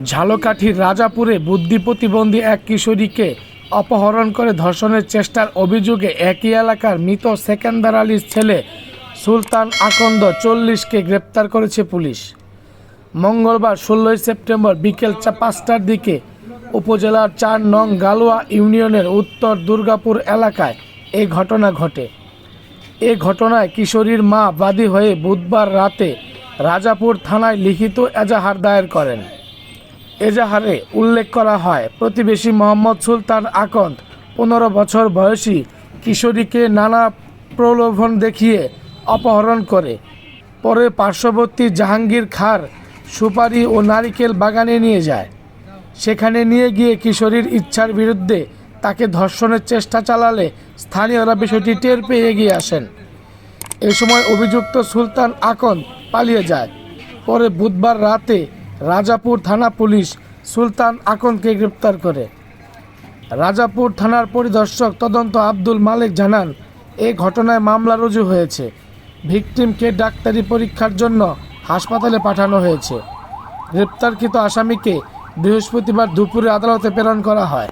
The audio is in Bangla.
ঝালকাঠির রাজাপুরে বুদ্ধি প্রতিবন্ধী এক কিশোরীকে অপহরণ করে ধর্ষণের চেষ্টার অভিযোগে একই এলাকার মৃত সেকেন্দার আলীর ছেলে সুলতান আকন্দ চল্লিশকে গ্রেপ্তার করেছে পুলিশ। মঙ্গলবার ষোলোই সেপ্টেম্বর বিকেল পাঁচটার দিকে উপজেলার চার নং গালুয়া ইউনিয়নের উত্তর দুর্গাপুর এলাকায় এই ঘটনা ঘটে। এ ঘটনায় কিশোরীর মা বাদী হয়ে বুধবার রাতে রাজাপুর থানায় লিখিত এজাহার দায়ের করেন। এজাহারে উল্লেখ করা হয়, প্রতিবেশী মোহাম্মদ সুলতান আকন্দ, পনেরো বছর বয়সী কিশোরীকে নানা প্রলোভন দেখিয়ে অপহরণ করে। পরে পার্শ্ববর্তী জাহাঙ্গীর খার সুপারি ও নারিকেল বাগানে নিয়ে যায়। সেখানে নিয়ে গিয়ে কিশোরীর ইচ্ছার বিরুদ্ধে তাকে ধর্ষণের চেষ্টা চালালে স্থানীয়রা বিষয়টি টের পেয়ে এগিয়ে আসেন। এ সময় অভিযুক্ত সুলতান আকন পালিয়ে যায়। পরে বুধবার রাতে রাজাপুর থানা পুলিশ সুলতান আকনকে গ্রেপ্তার করে। রাজাপুর থানার পরিদর্শক তদন্ত আব্দুল মালিক জানান, এ ঘটনায় মামলা রুজু হয়েছে। ভিকটিমকে ডাক্তারি পরীক্ষার জন্য হাসপাতালে পাঠানো হয়েছে। গ্রেপ্তারকৃত আসামিকে বৃহস্পতিবার দুপুরে আদালতে প্রেরণ করা হয়।